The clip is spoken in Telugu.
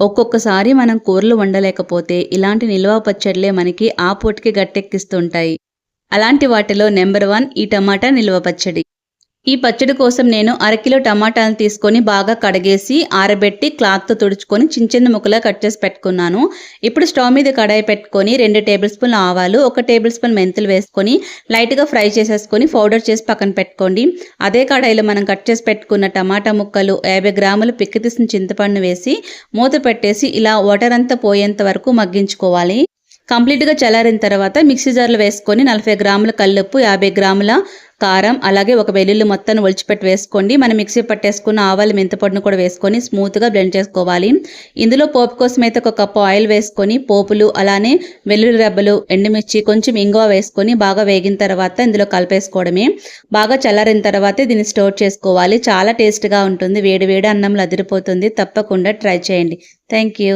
ఒక్కొక్కసారి మనం కూరలు వండలేకపోతే ఇలాంటి నిల్వ పచ్చడిలే మనకి ఆ పొట్టికి గట్టెక్కిస్తుంటాయి. అలాంటి వాటిలో నెంబర్ వన్ ఈ టమాటా నిల్వ పచ్చడి. ఈ పచ్చడి కోసం నేను అరకిలో టమాటాలను తీసుకొని బాగా కడిగేసి ఆరబెట్టి క్లాత్తో తుడుచుకొని చిన్న చిన్న ముక్కలా కట్ చేసి పెట్టుకున్నాను. ఇప్పుడు స్టవ్ మీద కడాయి పెట్టుకొని రెండు టేబుల్ స్పూన్లు ఆవాలు ఒక టేబుల్ స్పూన్ మెంతులు వేసుకొని లైట్గా ఫ్రై చేసేసుకొని పౌడర్ చేసి పక్కన పెట్టుకోండి. అదే కడాయిలో మనం కట్ చేసి పెట్టుకున్న టమాటా ముక్కలు యాభై గ్రాములు పిక్కి తీసిన చింతపండు వేసి మూత పెట్టేసి ఇలా వాటర్ అంతా పోయేంత వరకు మగ్గించుకోవాలి. కంప్లీట్గా చల్లారిన తర్వాత మిక్సీ జార్లో వేసుకొని నలభై గ్రాముల కల్లుప్పు యాభై గ్రాముల కారం అలాగే ఒక వెల్లుల్లి మొత్తాన్ని ఒలిచిపెట్టి వేసుకోండి. మనం మిక్సీ పట్టేసుకున్న ఆవాలు మెంతపొడిని కూడా వేసుకొని స్మూత్గా బ్లెండ్ చేసుకోవాలి. ఇందులో పోపు కోసం అయితే ఒక కప్పు ఆయిల్ వేసుకొని పోపులు అలానే వెల్లుల్లి రెబ్బలు ఎండుమిర్చి కొంచెం ఇంగువ వేసుకొని బాగా వేగిన తర్వాత ఇందులో కలిపేసుకోవడమే. బాగా చల్లారిన తర్వాత దీన్ని స్టోర్ చేసుకోవాలి. చాలా టేస్ట్గా ఉంటుంది. వేడి వేడి అన్నంలో అదిరిపోతుంది. తప్పకుండా ట్రై చేయండి. Thank you